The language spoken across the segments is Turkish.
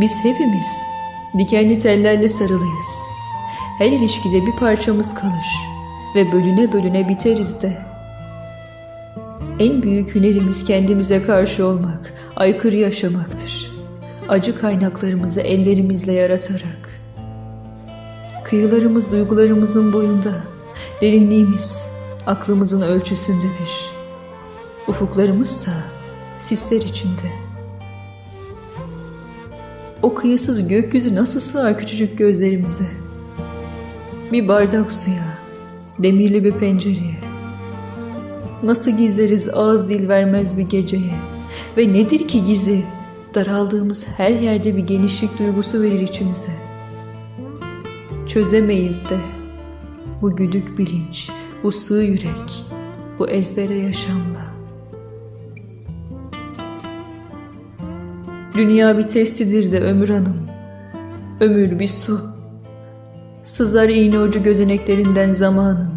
Biz hepimiz dikenli tellerle sarılıyız. Her ilişkide bir parçamız kalır ve bölüne bölüne biteriz de. En büyük hünerimiz kendimize karşı olmak, aykırı yaşamaktır. Acı kaynaklarımızı ellerimizle yaratarak. Kıyılarımız duygularımızın boyunda, derinliğimiz aklımızın ölçüsündedir. Ufuklarımızsa sisler içinde. O kıyısız gökyüzü nasıl sığar küçücük gözlerimize? Bir bardak suya, demirli bir pencereye. Nasıl gizleriz ağız dil vermez bir geceye? Ve nedir ki gizi? Daraldığımız her yerde bir genişlik duygusu verir içimize. Çözemeyiz de bu güdük bilinç, bu sığ yürek, bu ezbere yaşamla. Dünya bir testidir de ömür hanım. Ömür bir su. Sızar iğne ucu gözeneklerinden zamanın.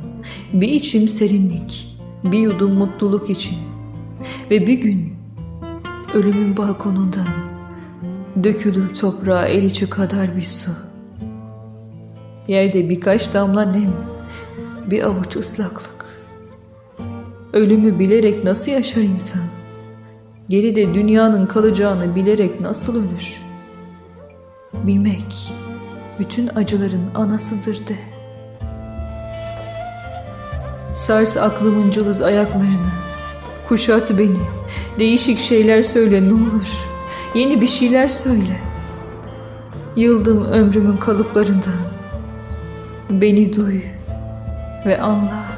Bir içim serinlik, bir yudum mutluluk için. Ve bir gün ölümün balkonundan dökülür toprağa el içi kadar bir su. Yerde birkaç damla nem, bir avuç ıslaklık. Ölümü bilerek nasıl yaşar insan? Geride dünyanın kalacağını bilerek nasıl ölür? Bilmek bütün acıların anasıdır de. Sars aklımın cılız ayaklarını, kuşat beni, değişik şeyler söyle ne olur, yeni bir şeyler söyle. Yıldım ömrümün kalıplarından, beni duy ve anla.